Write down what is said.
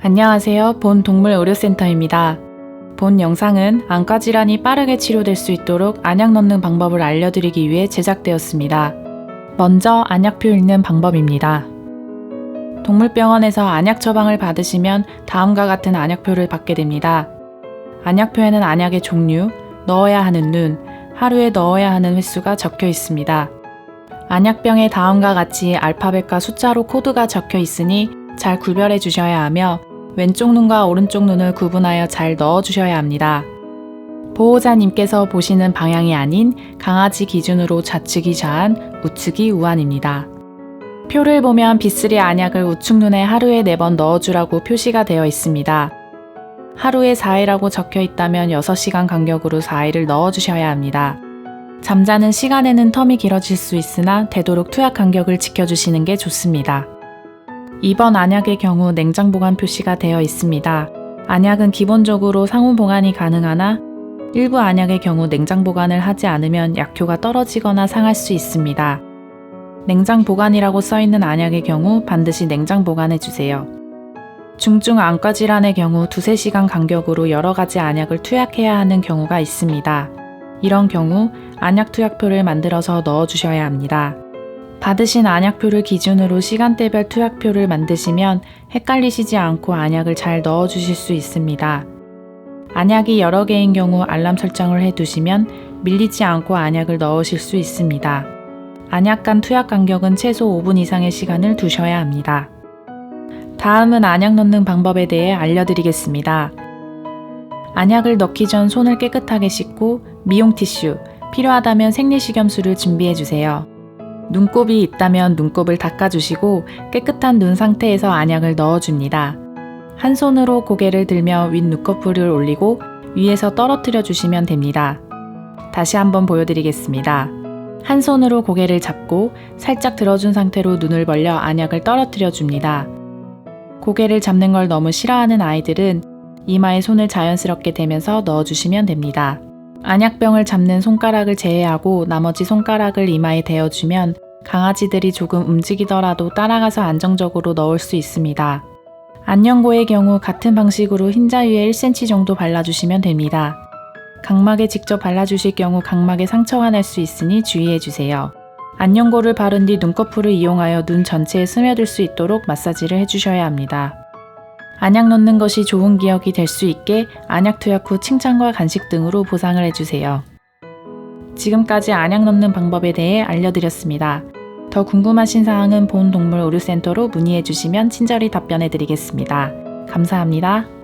안녕하세요. 본 동물 의료센터입니다. 본 영상은 안과 질환이 빠르게 치료될 수 있도록 안약 넣는 방법을 알려드리기 위해 제작되었습니다. 먼저 안약표 읽는 방법입니다. 동물병원에서 안약 처방을 받으시면 다음과 같은 안약표를 받게 됩니다. 안약표에는 안약의 종류, 넣어야 하는 눈, 하루에 넣어야 하는 횟수가 적혀 있습니다. 안약병에 다음과 같이 알파벳과 숫자로 코드가 적혀 있으니 잘 구별해 주셔야 하며 왼쪽 눈과 오른쪽 눈을 구분하여 잘 넣어 주셔야 합니다. 보호자님께서 보시는 방향이 아닌 강아지 기준으로 좌측이 좌안, 우측이 우안입니다. 표를 보면 비스리 안약을 우측 눈에 하루에 4번 넣어주라고 표시가 되어 있습니다. 하루에 4일하고 적혀 있다면 6시간 간격으로 4일을 넣어주셔야 합니다. 잠자는 시간에는 텀이 길어질 수 있으나 되도록 투약 간격을 지켜주시는 게 좋습니다. 2번 안약의 경우 냉장 보관 표시가 되어 있습니다. 안약은 기본적으로 상온 보관이 가능하나 일부 안약의 경우 냉장 보관을 하지 않으면 약효가 떨어지거나 상할 수 있습니다. 냉장 보관이라고 써 있는 안약의 경우 반드시 냉장 보관해 주세요. 중증 안과 질환의 경우 두세 시간 간격으로 여러 가지 안약을 투약해야 하는 경우가 있습니다. 이런 경우 안약 투약표를 만들어서 넣어 주셔야 합니다. 받으신 안약표를 기준으로 시간대별 투약표를 만드시면 헷갈리시지 않고 안약을 잘 넣어 주실 수 있습니다. 안약이 여러 개인 경우 알람 설정을 해 두시면 밀리지 않고 안약을 넣으실 수 있습니다. 안약 간 투약 간격은 최소 5분 이상의 시간을 두셔야 합니다. 다음은 안약 넣는 방법에 대해 알려드리겠습니다. 안약을 넣기 전 손을 깨끗하게 씻고 미용 티슈, 필요하다면 생리식염수를 준비해 주세요. 눈곱이 있다면 눈곱을 닦아주시고 깨끗한 눈 상태에서 안약을 넣어줍니다. 한 손으로 고개를 들며 윗 눈꺼풀을 올리고 위에서 떨어뜨려 주시면 됩니다. 다시 한번 보여드리겠습니다. 한 손으로 고개를 잡고 살짝 들어준 상태로 눈을 벌려 안약을 떨어뜨려 줍니다. 고개를 잡는 걸 너무 싫어하는 아이들은 이마에 손을 자연스럽게 대면서 넣어주시면 됩니다. 안약병을 잡는 손가락을 제외하고 나머지 손가락을 이마에 대어주면 강아지들이 조금 움직이더라도 따라가서 안정적으로 넣을 수 있습니다. 안녕고의 경우 같은 방식으로 흰자 위에 1cm 정도 발라주시면 됩니다. 각막에 직접 발라주실 경우 각막에 상처가 날 수 있으니 주의해주세요. 안녕고를 바른 뒤 눈꺼풀을 이용하여 눈 전체에 스며들 수 있도록 마사지를 해주셔야 합니다. 안약 넣는 것이 좋은 기억이 될 수 있게 안약 투약 후 칭찬과 간식 등으로 보상을 해주세요. 지금까지 안약 넣는 방법에 대해 알려드렸습니다. 더 궁금하신 사항은 본 동물 의료센터로 문의해 주시면 친절히 답변해 드리겠습니다. 감사합니다.